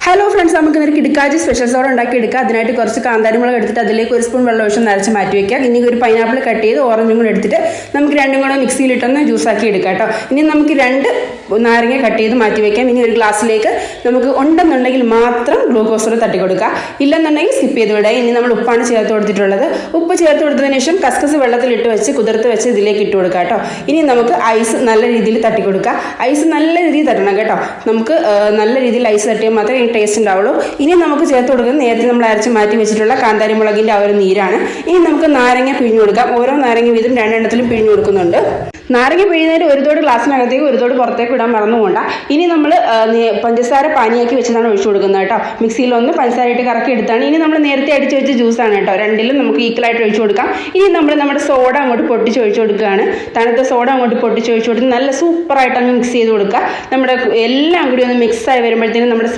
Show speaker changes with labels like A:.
A: Hello friends നമുക്ക് ഇന്നൊരു കിടക്കാജി special soda ഉണ്ടാക്കി എടുക്കാം. അതിനായിട്ട് കുറച്ച് കാന്താരിമുളക് എടുത്തിട്ട് അതിലേക്ക് ഒരു സ്പൂൺ വെള്ളം ഒഴിച്ച് നരച്ച് മാറ്റി വെക്കാം. ഇനി ഒരു പൈനാപ്പിൾ കട്ട് ചെയ്ത് ഓറഞ്ചും കൂടെ എടുത്തിട്ട് നമുക്ക് രണ്ടും കൂടെ മിക്സിയിലിട്ടൊന്ന് ജ്യൂസാക്കി എടുക്കാം കേട്ടോ ഇനി നമുക്ക് രണ്ട് നാരങ്ങ കട്ട് ചെയ്ത് മാറ്റി വെക്കാം. ഇനി ഒരു ഗ്ലാസ്സിലേക്ക് നമുക്ക് ഉണ്ടെന്നുണ്ടെങ്കിൽ മാത്രം ഗ്ലൂക്കോസ് തട്ടി കൊടുക്കുക ഇല്ലെന്നുണ്ടെങ്കിൽ സ്കിപ്പ് ചെയ്ത് വിടുക ഇനി നമ്മൾ ഉപ്പാണ് ചേർത്ത് കൊടുത്തിട്ടുള്ളത്. ഉപ്പ് ചേർത്ത് കൊടുത്തതിന് ശേഷം കസ്കസ് വെള്ളത്തിലിട്ട് വെച്ച് കുതിർത്ത് വെച്ച് ഇതിലേക്ക് ഇട്ട് കൊടുക്കുക കേട്ടോ ഇനി നമുക്ക് ഐസ് നല്ല രീതിയിൽ തട്ടി കൊടുക്കുക ഐസ് നല്ല രീതിയിൽ തട്ടണം കേട്ടോ. നമുക്ക് നല്ല രീതിയിൽ ഐസ് തട്ടിയാൽ മാത്രമേ ടേസ്റ്റ് ഉണ്ടാവുള്ളൂ. ഇനി നമുക്ക് ചേർത്ത് കൊടുക്കുന്നത് നേരത്തെ നമ്മൾ അരച്ച് മാറ്റി വെച്ചിട്ടുള്ള കാന്താരി മുളകിന്റെ ആ ഒരു നീരാണ്. ഇനി നമുക്ക് നാരങ്ങ പിഴിഞ്ഞു കൊടുക്കാം. ഓരോ നാരങ്ങ വീതം രണ്ടെണ്ണത്തിലും പിഴിഞ്ഞു കൊടുക്കുന്നുണ്ട്. നാരങ്ങ പിഴിഞ്ഞതിന് ഒരു തോട് ഗ്ലാസ്സിനകത്തേക്ക് ഒരു തോട് പുറത്തേക്ക് ഇടാൻ മറന്നുകൊണ്ട ഇനി നമ്മൾ പഞ്ചസാര പാനിയാക്കി വെച്ചതാണ് ഒഴിച്ചു കൊടുക്കുന്നത് കേട്ടോ. മിക്സിയിൽ ഒന്ന് പഞ്ചസാര ഇട്ട് കറക്കി എടുത്താണ്. ഇനി നമ്മൾ നേരത്തെ അടിച്ച് വെച്ച ജ്യൂസാണ് കേട്ടോ. രണ്ടിലും നമുക്ക് ഈക്വലായിട്ട് ഒഴിച്ചു കൊടുക്കാം. ഇനി നമ്മൾ നമ്മുടെ സോഡ അങ്ങോട്ട് പൊട്ടിച്ച് ഒഴിച്ചു കൊടുക്കുകയാണ്. തണുത്ത സോഡ അങ്ങോട്ട് പൊട്ടിച്ച് ഒഴിച്ചു കൊടുത്ത് നല്ല സൂപ്പറായിട്ട് അങ്ങ് മിക്സ് ചെയ്ത് കൊടുക്കുക. നമ്മുടെ എല്ലാം കൂടി ഒന്ന് മിക്സ് ആയി വരുമ്പോഴത്തേനും നമ്മുടെ